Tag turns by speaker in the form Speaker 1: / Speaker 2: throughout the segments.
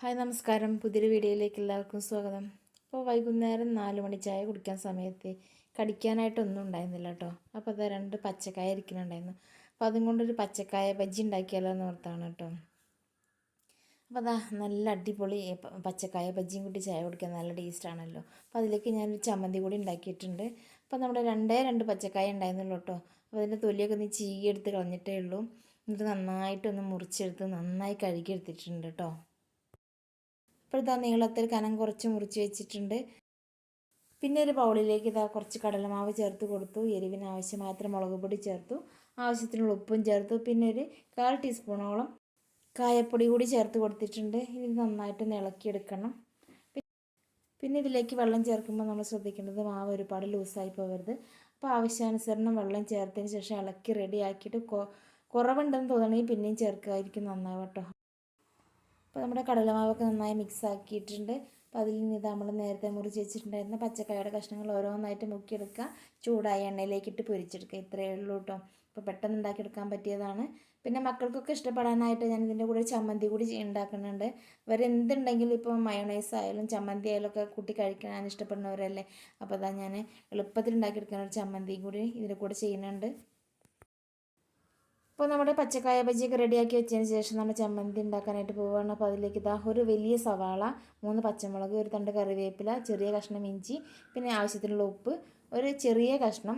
Speaker 1: Hi നമസ്കാരം. പുതിയൊരു വീഡിയോയിലേക്ക് എല്ലാവർക്കും സ്വാഗതം. അപ്പോൾ വൈകുന്നേരം നാല് മണി ചായ കുടിക്കാൻ സമയത്ത് കടിക്കാനായിട്ടൊന്നും ഉണ്ടായിരുന്നില്ല കേട്ടോ. അപ്പോൾ അത് രണ്ട് പച്ചക്കായ ഇരിക്കുന്നുണ്ടായിരുന്നു. അപ്പോൾ അതും കൊണ്ടൊരു പച്ചക്കായ ബജ്ജി ഉണ്ടാക്കിയാലോ എന്ന് ഓർത്താണ് കേട്ടോ. അപ്പോൾ അതാ നല്ല അടിപൊളി പച്ചക്കായ ബജ്ജിയും കൂട്ടി ചായ കുടിക്കാൻ നല്ല ടേസ്റ്റാണല്ലോ അപ്പോൾ അതിലേക്ക് ഞാനൊരു ചമ്മന്തി കൂടി ഉണ്ടാക്കിയിട്ടുണ്ട്. അപ്പോൾ നമ്മുടെ രണ്ടേ രണ്ട് പച്ചക്കായ ഉണ്ടായിരുന്നുള്ളൂ കേട്ടോ. അപ്പോൾ അതിന്റെ തൊലിയൊക്കെ ഒന്ന് ചീകി എടുത്ത് കളഞ്ഞിട്ടേ ഉള്ളൂ. എന്നിട്ട് നന്നായിട്ടൊന്ന് മുറിച്ചെടുത്ത് നന്നായി കഴുകിയെടുത്തിട്ടുണ്ട് കേട്ടോ. അപ്പോൾ ഇതാ നീളത്തിൽ കനം കുറച്ച് മുറിച്ച് വെച്ചിട്ടുണ്ട്. പിന്നെ ഒരു ബൗളിലേക്ക് ഇതാ കുറച്ച് കടലമാവ് ചേർത്ത് കൊടുത്തു. എരിവിന് ആവശ്യമാത്ര മുളക് പൊടി ചേർത്തു. ആവശ്യത്തിനുള്ള ഉപ്പും ചേർത്തു. പിന്നെ ഒരു കാൽ ടീസ്പൂണോളം കായപ്പൊടി കൂടി ചേർത്ത് കൊടുത്തിട്ടുണ്ട്. ഇനി നന്നായിട്ട് ഇളക്കിയെടുക്കണം. പിന്നെ ഇതിലേക്ക് വെള്ളം ചേർക്കുമ്പോൾ നമ്മൾ ശ്രദ്ധിക്കേണ്ടത് മാവ് ഒരുപാട് ലൂസായി പോകരുത്. അപ്പോൾ ആവശ്യാനുസരണം വെള്ളം ചേർത്തതിന് ശേഷം ഇളക്കി റെഡിയാക്കിയിട്ട് കുറവുണ്ടെന്ന് തോന്നണമെങ്കിൽ പിന്നെയും ചേർക്കാതിരിക്കും നന്നാവും കേട്ടോ. അപ്പോൾ നമ്മുടെ കടലമാവൊക്കെ നന്നായി മിക്സ് ആക്കിയിട്ടുണ്ട്. അപ്പോൾ അതിൽ നിന്ന് നമ്മൾ നേരത്തെ മുറിച്ച് വെച്ചിട്ടുണ്ടായിരുന്ന പച്ചക്കായുടെ കഷ്ണങ്ങൾ ഓരോന്നായിട്ട് മുക്കിയെടുക്കുക. ചൂടായ എണ്ണയിലേക്കിട്ട് പൊരിച്ചെടുക്കുക. ഇത്രയേ ഉള്ളൂ കേട്ടോ. അപ്പോൾ പെട്ടെന്ന് ഉണ്ടാക്കിയെടുക്കാൻ പറ്റിയതാണ്. പിന്നെ മക്കൾക്കൊക്കെ ഇഷ്ടപ്പെടാനായിട്ട് ഞാൻ ഇതിന്റെ കൂടെ ചമ്മന്തി കൂടി ഉണ്ടാക്കുന്നുണ്ട്. ഇവരെന്തുണ്ടെങ്കിലും ഇപ്പോൾ മയോണൈസ് ആയാലും ചമ്മന്തി ആയാലും ഒക്കെ കൂട്ടി കഴിക്കാൻ ഇഷ്ടപ്പെടുന്നവരല്ലേ? അപ്പോൾ അതാ ഞാൻ എളുപ്പത്തിൽ ഉണ്ടാക്കിയെടുക്കുന്ന ഒരു ചമ്മന്തിയും കൂടി ഇതിന്റെ കൂടെ ചെയ്യുന്നുണ്ട്. അപ്പോൾ നമ്മുടെ പച്ചക്കായ ബജിയൊക്കെ റെഡിയാക്കി വെച്ചതിന് ശേഷം നമ്മൾ ചമ്മന്തി ഉണ്ടാക്കാനായിട്ട് പോവുകയാണ് അപ്പോൾ അതിലേക്ക് ഇതാ ഒരു വലിയ സവാള മൂന്ന് പച്ചമുളക് ഒരു തണ്ട് കറിവേപ്പില ചെറിയ കഷ്ണം ഇഞ്ചി പിന്നെ ആവശ്യത്തിനുള്ള ഉപ്പ് ഒരു ചെറിയ കഷ്ണം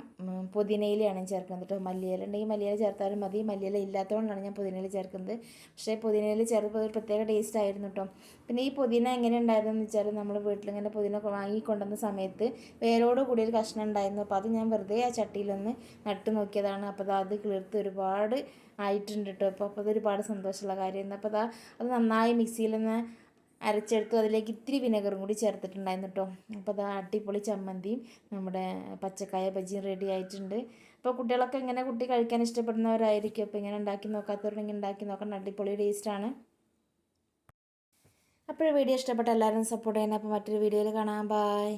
Speaker 1: പുതിനയിലയാണ് ചേർക്കുന്നത് കേട്ടോ. മല്ലിയില ഉണ്ടെങ്കിൽ മല്ലിയില ചേർത്താലും മതി. മല്ലിയില ഇല്ലാത്തതുകൊണ്ടാണ് ഞാൻ പുതിനയില ചേർക്കുന്നത്. പക്ഷേ പുതിനയില ചേർത്തപ്പോൾ ഒരു പ്രത്യേക ടേസ്റ്റ് ആയിരുന്നു കേട്ടോ. പിന്നെ ഈ പുതിന എങ്ങനെ ഉണ്ടായിരുന്നെന്ന് വെച്ചാൽ നമ്മൾ വീട്ടിലിങ്ങനെ പുതിന വാങ്ങിക്കൊണ്ടുവന്ന സമയത്ത് വേരോട് കൂടി ഒരു കഷ്ണം ഉണ്ടായിരുന്നു. അപ്പോൾ അത് ഞാൻ വെറുതെ ആ ചട്ടിയിലൊന്ന് നട്ട് നോക്കിയതാണ്. അപ്പോൾ അത് കിളിർത്ത് ഒരുപാട് ആയിട്ടുണ്ട് കേട്ടോ. അപ്പോൾ അപ്പോൾ അതൊരുപാട് സന്തോഷമുള്ള കാര്യമായിരുന്നു. അപ്പോൾ അത് നന്നായി മിക്സിയിലൊന്ന് അരച്ചെടുത്തു അതിലേക്ക് ഇത്തിരി വിനെഗറും കൂടി ചേർത്തിട്ടുണ്ടായിരുന്നു കേട്ടോ അപ്പോൾ അത് അടിപൊളി ചമ്മന്തിയും നമ്മുടെ പച്ചക്കായ ബജിയും റെഡി ആയിട്ടുണ്ട്. അപ്പോൾ കുട്ടികളൊക്കെ ഇങ്ങനെ കുട്ടി കഴിക്കാൻ ഇഷ്ടപ്പെടുന്നവരായിരിക്കും? അപ്പോൾ ഇങ്ങനെ ഉണ്ടാക്കി നോക്കാത്തവരുണ്ടെങ്കിൽ ഉണ്ടാക്കി നോക്കണം അടിപൊളി ടേസ്റ്റാണ് അപ്പോൾ വീഡിയോ ഇഷ്ടപ്പെട്ട എല്ലാവരും സപ്പോർട്ട് ചെയ്യണം. അപ്പോൾ മറ്റൊരു വീഡിയോയിൽ കാണാം. ബായ്